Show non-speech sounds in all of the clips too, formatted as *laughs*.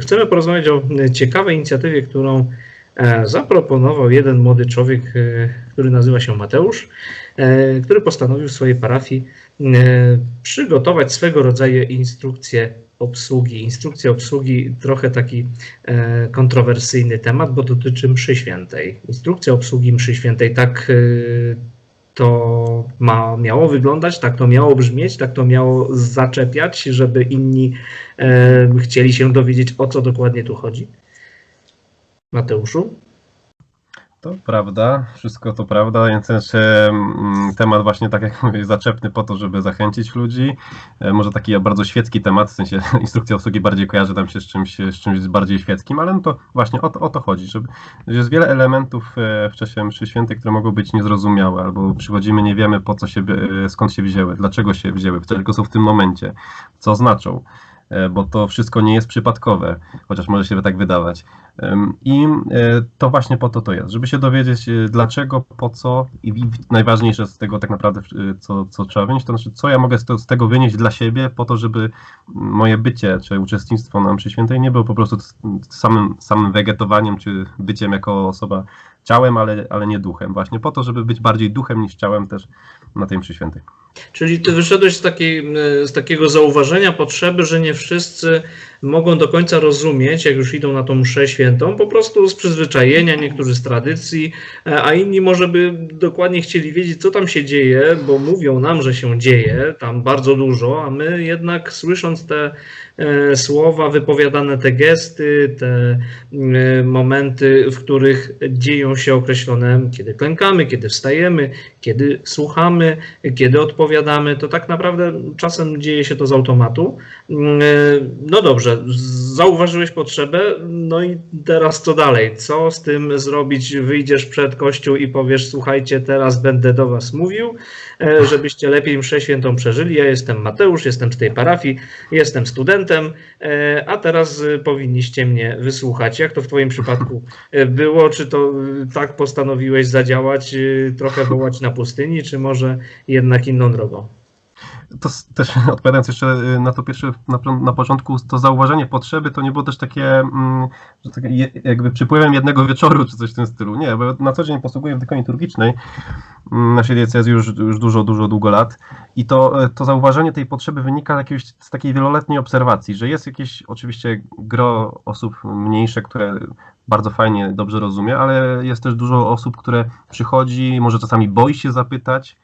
Chcemy porozmawiać o ciekawej inicjatywie, którą e, zaproponował jeden młody człowiek, e, który nazywa się Mateusz, e, który postanowił w swojej parafii e, przygotować swego rodzaju instrukcję obsługi. Instrukcja obsługi trochę taki e, kontrowersyjny temat, bo dotyczy mszy świętej. Instrukcja obsługi mszy świętej, tak e, to ma, miało wyglądać, tak to miało brzmieć, tak to miało zaczepiać, żeby inni e, chcieli się dowiedzieć, o co dokładnie tu chodzi. Mateuszu? To prawda, wszystko to prawda, więc em, temat właśnie tak jak *laughs* mówię, zaczepny po to, żeby zachęcić ludzi. E, Może taki bardzo świecki temat, w sensie *laughs* instrukcja obsługi bardziej kojarzy nam się z czymś, z czymś bardziej świeckim, ale no to właśnie o to, o to chodzi, żeby, że jest wiele elementów e, w czasie mszy świętej, które mogą być niezrozumiałe, albo przychodzimy, nie wiemy po co się, e, skąd się wzięły, dlaczego się wzięły, dlaczego są w tym momencie, co znaczą bo to wszystko nie jest przypadkowe, chociaż może się tak wydawać. I e, to właśnie po to to jest, żeby się dowiedzieć e, dlaczego, po co i najważniejsze z tego tak naprawdę, e, co, co trzeba wynieść, to znaczy co ja mogę z, tego wynieść dla siebie, po to, żeby moje bycie czy uczestnictwo na mszy świętej nie było po prostu samym, samym wegetowaniem czy byciem jako osoba ciałem, ale, ale nie duchem. Właśnie po to, żeby być bardziej duchem niż ciałem też na tej mszy świętej. Czyli ty wyszedłeś z, takiej, z takiego zauważenia potrzeby, że nie wszyscy mogą do końca rozumieć, jak już idą na tą mszę świętą, po prostu z przyzwyczajenia, niektórzy z tradycji, e, a inni może by dokładnie chcieli wiedzieć, co tam się dzieje, bo mówią nam, że się dzieje tam bardzo dużo, a my jednak słysząc te e, słowa wypowiadane, te gesty, te e, momenty, w których dzieją się określone, kiedy klękamy, kiedy wstajemy, kiedy słuchamy, kiedy odpowiadamy, to tak naprawdę czasem dzieje się to z automatu. Mm, e, No dobrze, zauważyłeś potrzebę, no i teraz co dalej? Co z tym zrobić? Wyjdziesz przed kościół i powiesz, słuchajcie, teraz będę do was mówił, e, żebyście lepiej mszę świętą przeżyli. Ja jestem Mateusz, jestem z tej parafii, jestem studentem, e, a teraz powinniście mnie wysłuchać. Jak to w twoim przypadku było? Czy to tak postanowiłeś zadziałać, trochę wołać na pustyni, czy może jednak inną drogą? To też *laughs* odpowiadając jeszcze y, na to pierwsze, na, na początku, to zauważenie potrzeby to nie było też takie, mm, że je- jakby przypływem jednego wieczoru czy coś w tym stylu. Nie, bo na co dzień posługuję w dekonii liturgicznej mm, naszej diecezji już, już dużo, dużo, długo lat i to, y, to zauważenie tej potrzeby wynika jakiegoś, z takiej wieloletniej obserwacji, że jest jakieś oczywiście gro osób mniejsze, które bardzo fajnie, dobrze rozumie, ale jest też dużo osób, które przychodzi, może czasami boi się zapytać,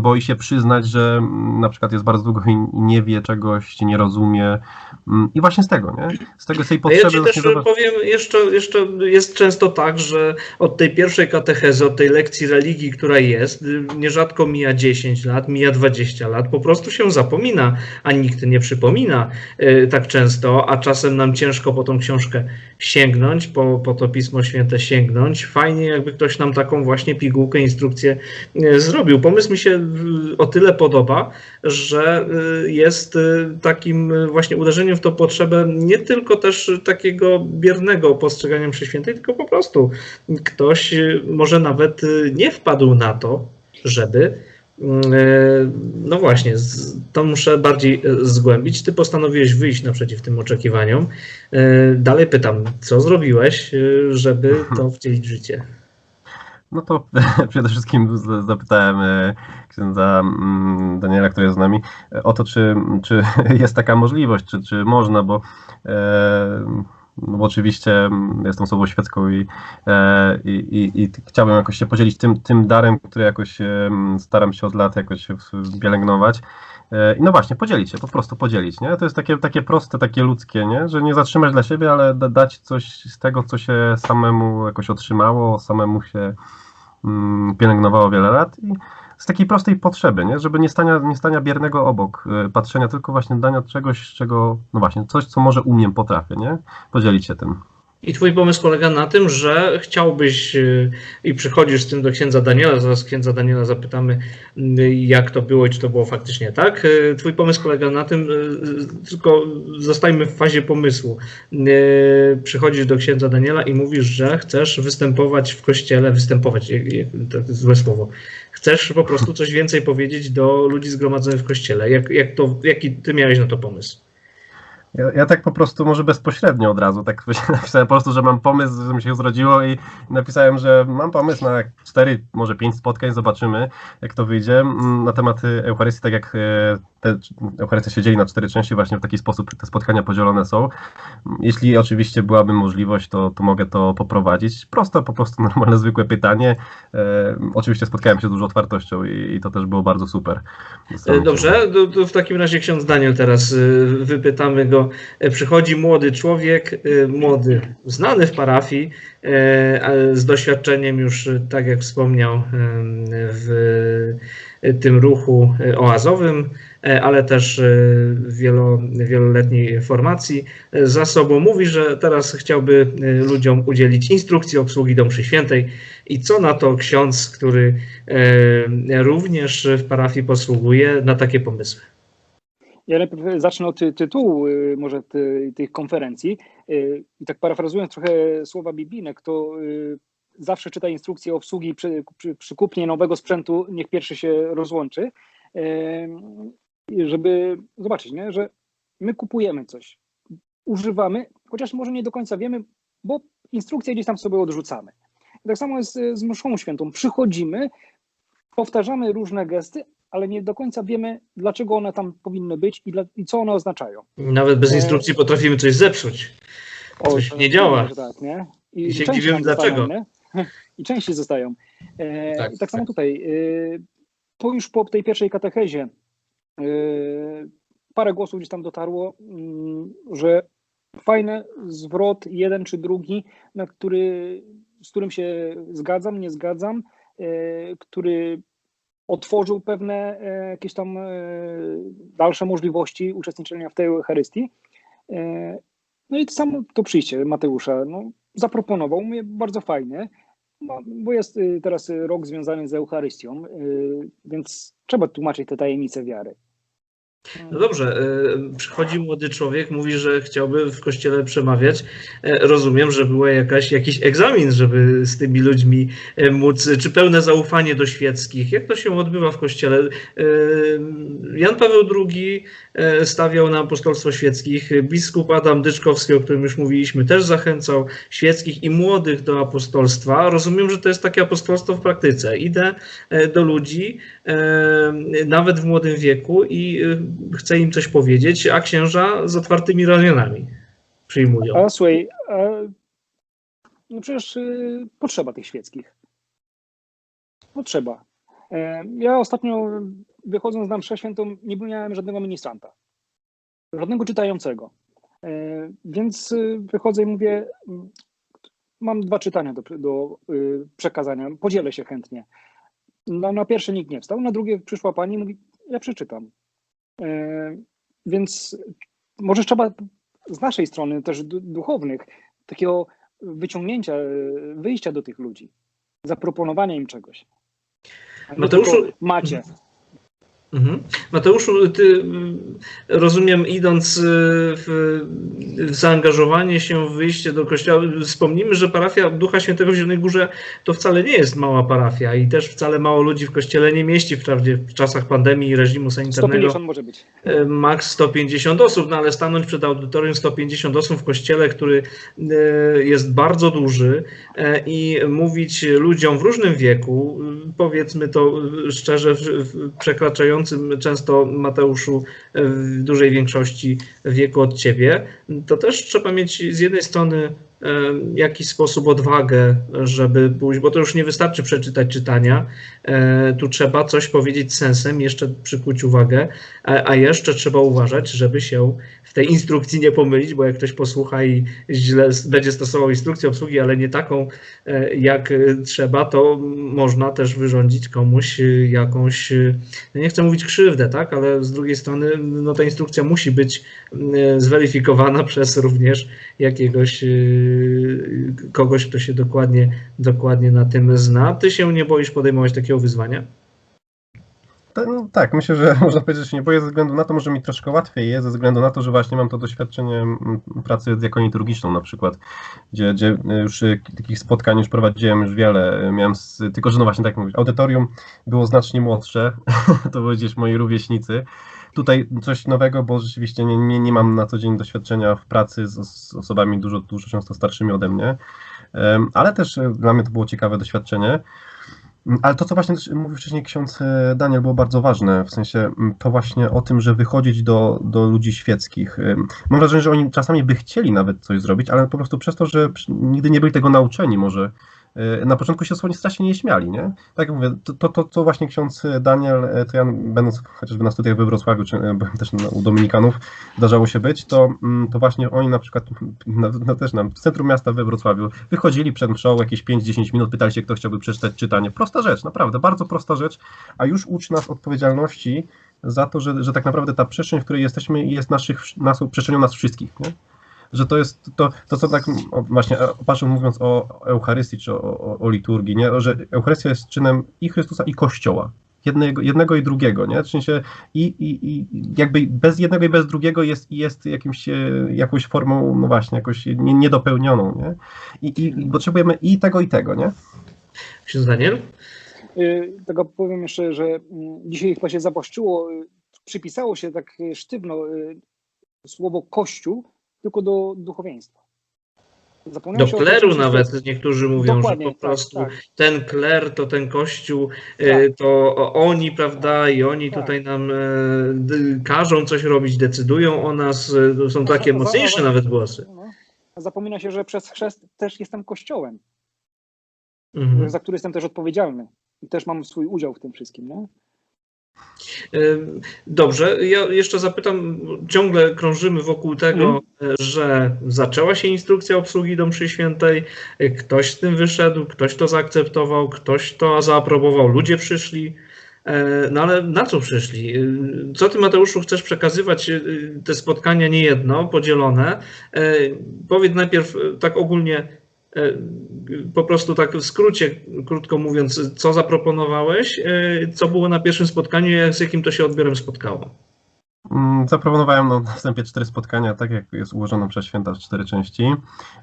boi się przyznać, że mm, na przykład jest bardzo długo i nie wie czegoś, nie rozumie. Mm, I właśnie z tego, nie? Z tego z tej A ja potrzeby ci też zobacz- powiem, jeszcze, jeszcze jest często tak, że od tej pierwszej katechezy, od tej lekcji religii, która jest, y, nierzadko mija 10 lat, mija 20 lat, po prostu się zapomina, a nikt nie przypomina y, tak często, a czasem nam ciężko po tą książkę sięgnąć, po, po to Pismo Święte sięgnąć. Fajnie, jakby ktoś nam taką właśnie pigułkę, instrukcję y, zrobił. Pomysł mi się o tyle podoba, że y, jest y, takim y, właśnie uderzeniem w tą potrzebę nie tylko też takiego biernego postrzegania mszy świętej, tylko po prostu ktoś może nawet nie wpadł na to, żeby no właśnie, to muszę bardziej zgłębić. Ty postanowiłeś wyjść naprzeciw tym oczekiwaniom. Dalej pytam, co zrobiłeś, żeby to wcielić w życie? No to *laughs* przede wszystkim zapytałem e, księdza mm, Daniela, który jest z nami, e, o to, czy, czy *laughs* jest taka możliwość, czy, czy można, bo, e, no bo oczywiście jestem osobą świecką i, i, i, i chciałbym jakoś się podzielić tym, tym darem, który jakoś staram się od lat jakoś pielęgnować. E, no właśnie, podzielić się, po prostu podzielić, nie? To jest takie, takie proste, takie ludzkie, nie? Że nie zatrzymać dla siebie, ale da, dać coś z tego, co się samemu jakoś otrzymało, samemu się mm, pielęgnowało wiele lat i z takiej prostej potrzeby, nie? Żeby nie stania, nie stania biernego obok, y, patrzenia tylko właśnie dania czegoś, czego, no właśnie, coś, co może umiem, potrafię, nie? Podzielić się tym. I twój pomysł polega na tym, że chciałbyś y, i przychodzisz z tym do księdza Daniela, zaraz księdza Daniela zapytamy, y, jak to było i czy to było faktycznie tak. Y, Twój pomysł polega na tym, tylko zostajmy w fazie pomysłu. Przychodzisz do księdza Daniela i mówisz, że chcesz występować w kościele, występować, to jest złe słowo. Chcesz po prostu coś więcej powiedzieć do ludzi zgromadzonych w kościele. Jak, jak to, jaki ty miałeś na to pomysł? Ja, ja tak po prostu może bezpośrednio od razu, tak *laughs* napisałem po prostu, że mam pomysł, że mi się zrodziło i napisałem, że mam pomysł na cztery, może pięć spotkań, zobaczymy jak to wyjdzie. Mm, Na temat y, Eucharystii, tak jak e, te, się dzieli na cztery części, właśnie w taki sposób te spotkania podzielone są. Jeśli oczywiście byłaby możliwość, to, to mogę to poprowadzić. Prosto, po prostu *laughs* normalne, zwykłe pytanie. E, oczywiście spotkałem się z dużą otwartością i, i to też było bardzo super. E, Dobrze, w takim razie ksiądz Daniel teraz y, wypytamy go. E, Przychodzi młody człowiek, y, młody, znany w parafii, e, z doświadczeniem już, tak jak wspomniał, w tym ruchu oazowym, e, ale też wielo, wieloletniej formacji e, za sobą. Mówi, że teraz chciałby ludziom udzielić instrukcji obsługi do mszy świętej. I co na to ksiądz, który e, również w parafii posługuje, na takie pomysły? Ja najpierw zacznę od ty- tytułu y, może ty, tych konferencji. Y, I tak parafrazując trochę słowa biblijne, kto y, zawsze czyta instrukcję obsługi przy, przy, przy kupnie nowego sprzętu, niech pierwszy się rozłączy, żeby zobaczyć, nie? że my kupujemy coś, używamy, chociaż może nie do końca wiemy, bo instrukcję gdzieś tam sobie odrzucamy. Tak samo jest z mszą świętą. Przychodzimy, powtarzamy różne gesty, ale nie do końca wiemy, dlaczego one tam powinny być i, dla, i co one oznaczają. Nawet bez E, instrukcji potrafimy coś zepsuć. Coś to- nie działa. Tak, nie? I się części dziwimy, zostają, dlaczego. nie? *laughs* I części zostają. E, Tak, tak, tak samo tak. tutaj. E, po już po tej pierwszej katechezie e, parę głosów gdzieś tam dotarło, mm, że fajny zwrot, jeden czy drugi, na który, z którym się zgadzam, nie zgadzam, e, który otworzył pewne e, jakieś tam e, dalsze możliwości uczestniczenia w tej Eucharystii. E, No i to samo to przyjście Mateusza, no, zaproponował mnie bardzo fajnie, bo jest y, teraz rok związany z Eucharystią, y, więc trzeba tłumaczyć te tajemnice wiary. No dobrze, e, przychodzi młody człowiek, mówi, że chciałby w kościele przemawiać. E, Rozumiem, że jakaś, jakiś egzamin, żeby z tymi ludźmi e, móc, czy pełne zaufanie do świeckich. Jak to się odbywa w kościele? Jan Paweł II stawiał na apostolstwo świeckich. Biskup Adam Dyczkowski, o którym już mówiliśmy, też zachęcał świeckich i młodych do apostolstwa. Rozumiem, że to jest takie apostolstwo w praktyce. Idę do ludzi, nawet w młodym wieku i e, chcę im coś powiedzieć, a księża z otwartymi ramionami przyjmują. A słuchaj, a, no przecież y, potrzeba tych świeckich. Potrzeba. E, Ja ostatnio wychodząc na mszę świętą nie miałem żadnego ministranta. Żadnego czytającego. E, Więc y, wychodzę i mówię, mm, mam dwa czytania do, do y, przekazania, podzielę się chętnie. No, na pierwsze nikt nie wstał, na drugie przyszła pani i mówi, ja przeczytam. E, Więc może trzeba z naszej strony też du- duchownych takiego wyciągnięcia, e, wyjścia do tych ludzi, zaproponowania im czegoś. Mateuszu- tylko Macie. Mhm. Mateuszu, ty mm, rozumiem, idąc y, w, w zaangażowanie się w wyjście do kościoła, wspomnimy, że parafia Ducha Świętego w Zielonej Górze to wcale nie jest mała parafia i też wcale mało ludzi w kościele nie mieści wprawdzie w czasach pandemii i reżimu sanitarnego. 150 może być. E, Max 150 osób, no ale stanąć przed audytorium 150 osób w kościele, który e, jest bardzo duży i mówić ludziom w różnym wieku, powiedzmy to szczerze, w, często Mateuszu w dużej większości wieku od ciebie, to też trzeba mieć z jednej strony jakiś sposób odwagę, żeby pójść, bo to już nie wystarczy przeczytać czytania, e, tu trzeba coś powiedzieć sensem, jeszcze przykuć uwagę, a, a jeszcze trzeba uważać, żeby się w tej instrukcji nie pomylić, bo jak ktoś posłucha i źle będzie stosował instrukcję obsługi, ale nie taką e, jak trzeba, to można też wyrządzić komuś e, jakąś, e, nie chcę mówić krzywdę, tak, ale z drugiej strony no, ta instrukcja musi być e, zweryfikowana *laughs* przez również jakiegoś kogoś, kto się dokładnie, dokładnie na tym zna. Ty się nie boisz podejmować takiego wyzwania? No, tak, myślę, że *laughs* można powiedzieć, że się nie boję ze względu na to, może mi troszkę łatwiej jest, ze względu na to, że właśnie mam to doświadczenie pracy z jakonią liturgiczną na przykład, gdzie, gdzie już y, takich spotkań już prowadziłem już wiele, miałem, z, tylko że no właśnie tak mówisz, audytorium było znacznie młodsze, *laughs* to były gdzieś moi rówieśnicy, tutaj coś nowego, bo rzeczywiście nie, nie, nie mam na co dzień doświadczenia w pracy z, z osobami dużo, dużo często starszymi ode mnie, ale też e, dla mnie to było ciekawe doświadczenie. Mm, Ale to, co właśnie mówił wcześniej ksiądz e, Daniel, było bardzo ważne, w sensie mm, to właśnie o tym, że wychodzić do, do ludzi świeckich. Mam wrażenie, że oni czasami by chcieli nawet coś zrobić, ale po prostu przez to, że nigdy nie byli tego nauczeni może, na początku się słowo strasznie nie śmiali, nie? Tak jak mówię, to, to, to, właśnie ksiądz Daniel, e, to ja będąc chociażby na studiach we Wrocławiu, czy e, byłem też na, u Dominikanów, zdarzało się być, to, mm, to właśnie oni na przykład, no, no też nam, w centrum miasta we Wrocławiu, wychodzili przed mszą jakieś 5-10 minut, pytali się, kto chciałby przeczytać czytanie. Prosta rzecz, naprawdę, bardzo prosta rzecz, a już uczy nas odpowiedzialności za to, że, że tak naprawdę ta przestrzeń, w której jesteśmy, jest naszych, nas, przestrzenią nas wszystkich, nie? Że to jest to, to co tak właśnie o, patrząc mówiąc o Eucharystii czy o, o, o liturgii, nie? że Eucharystia jest czynem i Chrystusa i Kościoła. Jednego, jednego i drugiego, nie? W sensie i, i, i jakby bez jednego i bez drugiego jest, jest jakimś, e, jakąś formą, no właśnie, jakoś nie, niedopełnioną, nie? I, i, potrzebujemy i tego, i tego, nie? Ksiądz Daniel? Y, Tego powiem jeszcze, że mm, dzisiaj chyba się zaposzczyło, y, przypisało się tak y, sztywno y, słowo kościół tylko do duchowieństwa. Zapomniało Do kleru że nawet jest- niektórzy mówią, Dokładnie, że po tak, prostu tak. ten kler to ten kościół, e, Tak. to oni, prawda, i oni Tak. tutaj nam e, każą coś robić, decydują o nas, e, są takie za- za- mocniejsze nawet głosy. No. Zapomina się, że przez chrzest też jestem kościołem, Mhm. za który jestem też odpowiedzialny. I też mam swój udział w tym wszystkim. Nie? Dobrze, ja jeszcze zapytam, ciągle krążymy wokół tego, e, że zaczęła się instrukcja obsługi do mszy świętej, e, ktoś z tym wyszedł, ktoś to zaakceptował, ktoś to zaaprobował, ludzie przyszli, e, no ale na co przyszli? Y, Co ty Mateuszu chcesz przekazywać, y, te spotkania niejedno, podzielone? E, Powiedz najpierw e, tak ogólnie, e, po prostu tak w skrócie, krótko mówiąc, co zaproponowałeś, e, co było na pierwszym spotkaniu, z jakim to się odbiorem spotkało? Mm, Zaproponowałem no, na wstępie cztery spotkania, tak jak jest ułożono przez święta w cztery części.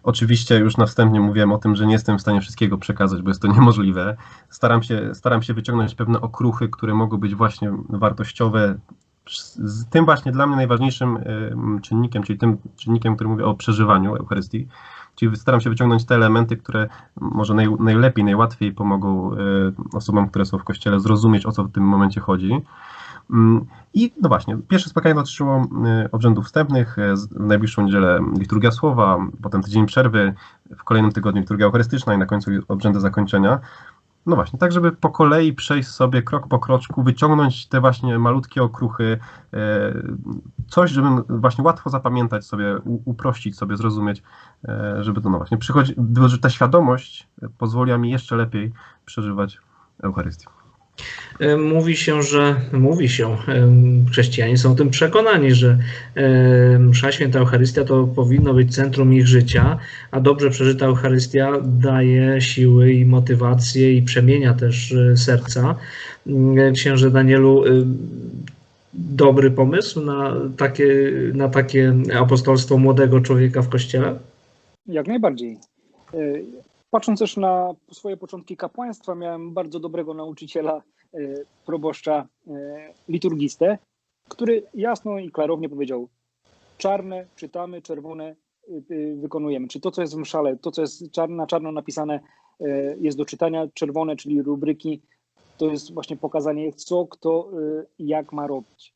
Oczywiście już na wstępie mówiłem o tym, że nie jestem w stanie wszystkiego przekazać, bo jest to niemożliwe. Staram się, staram się wyciągnąć pewne okruchy, które mogą być właśnie wartościowe. Z tym właśnie dla mnie najważniejszym em, czynnikiem, czyli tym czynnikiem, który mówię o przeżywaniu Eucharystii. Czyli staram się wyciągnąć te elementy, które może naj, najlepiej, najłatwiej pomogą e, osobom, które są w kościele, zrozumieć o co w tym momencie chodzi. Mm, I no właśnie, pierwsze spotkanie dotyczyło y, obrzędów wstępnych, z- w najbliższą niedzielę liturgia słowa, potem tydzień przerwy, w kolejnym tygodniu liturgia eucharystyczna i na końcu obrzędy zakończenia. No właśnie, tak żeby po kolei przejść sobie krok po kroczku, wyciągnąć te właśnie malutkie okruchy, y, coś, żeby właśnie łatwo zapamiętać sobie, uprościć sobie, zrozumieć, y, żeby to no właśnie przychodzi, że ta świadomość pozwoliła mi jeszcze lepiej przeżywać Eucharystię. E, Mówi się, że mówi się, em, chrześcijanie są tym przekonani, że e, msza święta Eucharystia to powinno być centrum ich życia, a dobrze przeżyta Eucharystia daje siły i motywację i przemienia też e, serca. Księże Danielu, e, dobry pomysł na takie, na takie apostolstwo młodego człowieka w kościele? Jak najbardziej. Patrząc też na swoje początki kapłaństwa, miałem bardzo dobrego nauczyciela, y, proboszcza, y, liturgistę, który jasno i klarownie powiedział: czarne czytamy, czerwone y, wykonujemy. Czy to, co jest w mszale, to, co jest na czarno napisane, jest do czytania, czerwone, czyli rubryki, to jest właśnie pokazanie, co kto jak ma robić.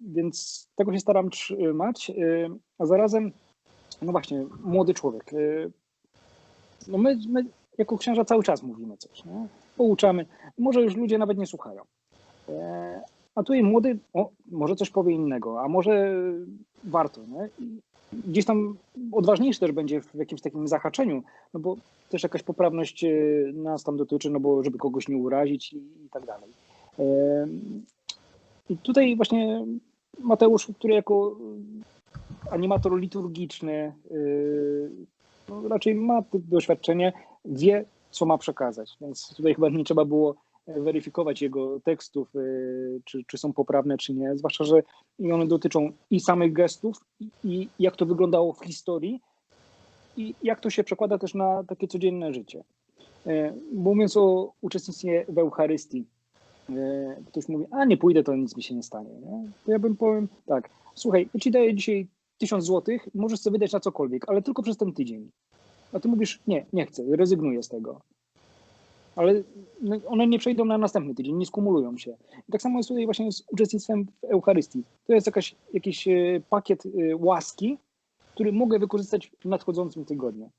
Więc tego się staram trzymać, a zarazem no właśnie, młody człowiek. No my, my jako księża cały czas mówimy coś, nie? pouczamy. Może już ludzie nawet nie słuchają. E, A tutaj młody, o, może coś powie innego, a może warto. Nie? Gdzieś tam odważniejszy też będzie w jakimś takim zahaczeniu, no bo też jakaś poprawność e, nas tam dotyczy, no bo żeby kogoś nie urazić i, i tak dalej. E, I tutaj właśnie Mateusz, który jako animator liturgiczny, no, raczej ma doświadczenie, wie, co ma przekazać. Więc tutaj chyba nie trzeba było weryfikować jego tekstów, yy, czy, czy są poprawne, czy nie. Zwłaszcza, że one dotyczą i samych gestów, i, jak to wyglądało w historii, i jak to się przekłada też na takie codzienne życie. Yy, Mówiąc o uczestnictwie w Eucharystii, e, ktoś mówi, a nie pójdę, to nic mi się nie stanie. Nie? To ja bym powiem tak, słuchaj, ja ci daję dzisiaj 1000 złotych, możesz sobie wydać na cokolwiek, ale tylko przez ten tydzień. A ty mówisz, nie, nie chcę, rezygnuję z tego. Ale no, one nie przejdą na następny tydzień, nie skumulują się. I tak samo jest tutaj właśnie z uczestnictwem w Eucharystii. To jest jakaś, jakiś e, pakiet e, łaski, który mogę wykorzystać w nadchodzącym tygodniu.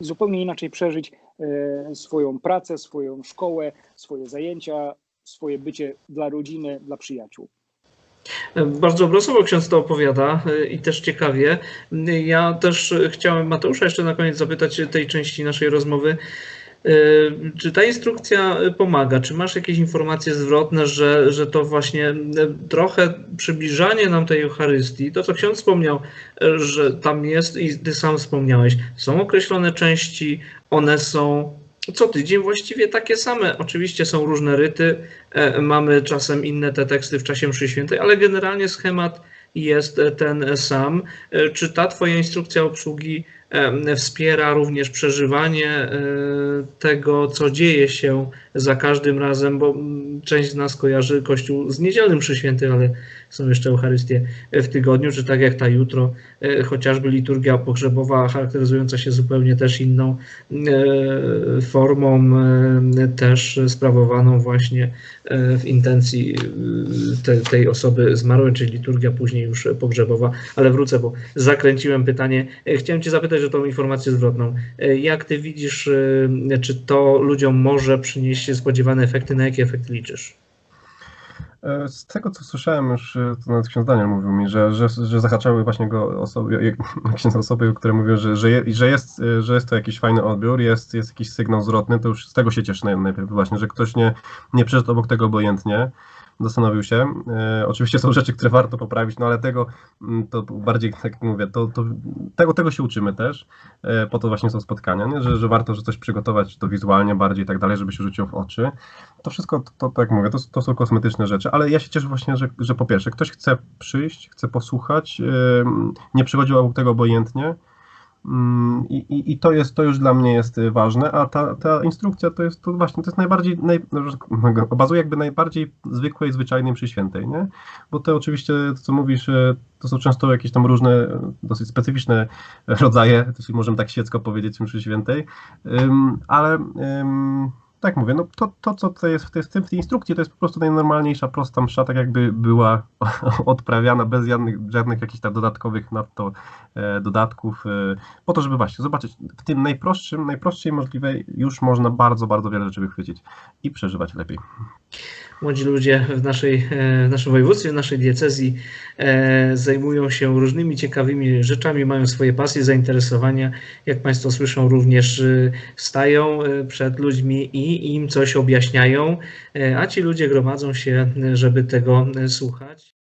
I zupełnie inaczej przeżyć e, swoją pracę, swoją szkołę, swoje zajęcia, swoje bycie dla rodziny, dla przyjaciół. Bardzo obrazowo ksiądz to opowiada y, i też ciekawie. Ja też chciałem Mateusza jeszcze na koniec zapytać tej części naszej rozmowy. y, Czy ta instrukcja pomaga? Czy masz jakieś informacje zwrotne, że, że to właśnie y, trochę przybliżanie nam tej Eucharystii, to co ksiądz wspomniał, że tam jest i ty sam wspomniałeś, są określone części, one są co tydzień właściwie takie same. Oczywiście są różne ryty, e, mamy czasem inne te teksty w czasie mszy świętej, ale generalnie schemat jest e, ten sam. E, Czy ta Twoja instrukcja obsługi wspiera również przeżywanie e, tego, co dzieje się za każdym razem, bo mm, część z nas kojarzy Kościół z niedzielnym mszy świętej, ale są jeszcze Eucharystie w tygodniu, czy tak jak ta jutro, e, chociażby liturgia pogrzebowa charakteryzująca się zupełnie też inną e, formą, e, też sprawowaną właśnie e, w intencji e, te, tej osoby zmarłej, czyli liturgia później już pogrzebowa, ale wrócę, bo zakręciłem pytanie. E, Chciałem Cię zapytać o tą informację zwrotną. E, Jak Ty widzisz, e, czy to ludziom może przynieść spodziewane efekty, na jakie efekty liczysz? E, Z tego, co słyszałem już, to nawet ksiądz Daniel mówił mi, że, że, że zahaczały właśnie go osoby, *laughs* osoby, które mówią, że, że, że, jest, że jest to jakiś fajny odbiór, jest, jest jakiś sygnał zwrotny, to już z tego się cieszę naj- najpierw właśnie, że ktoś nie, nie przeszedł obok tego obojętnie, zastanowił się. E, oczywiście są rzeczy, które warto poprawić, no ale tego mm, to bardziej, tak jak mówię, to, to, tego, tego się uczymy też, e, po to właśnie są spotkania, nie? Że, że warto że coś przygotować to wizualnie bardziej i tak dalej, żeby się rzuciło w oczy. To wszystko, to, to tak jak mówię, to, to są kosmetyczne rzeczy, ale ja się cieszę właśnie, że, że po pierwsze, ktoś chce przyjść, chce posłuchać, ym, nie przychodził obok tego obojętnie. Ym, I, i, I to jest, to już dla mnie jest y, ważne, a ta, ta instrukcja to jest to właśnie, to jest najbardziej, naj, *laughs* bazuje jakby najbardziej zwykłej, zwyczajnej przy świętej, nie? Bo te oczywiście, to co mówisz, y, to są często jakieś tam różne, y, dosyć specyficzne rodzaje, jeśli możemy tak świecko powiedzieć, mszy świętej, ale ym, tak mówię, no to, to co tutaj jest w tej, w tej instrukcji, to jest po prostu najnormalniejsza, prosta msza, tak jakby była *laughs* odprawiana bez żadnych, żadnych jakichś tam dodatkowych nadto e, dodatków, e, po to, żeby właśnie zobaczyć, w tym najprostszym, najprostszej możliwej już można bardzo, bardzo wiele rzeczy wychwycić i przeżywać lepiej. Młodzi ludzie w, naszej, e, w naszym województwie, w naszej diecezji e, zajmują się różnymi ciekawymi rzeczami, mają swoje pasje, zainteresowania. Jak Państwo słyszą, również e, stają przed ludźmi i im coś objaśniają, a ci ludzie gromadzą się, żeby tego słuchać.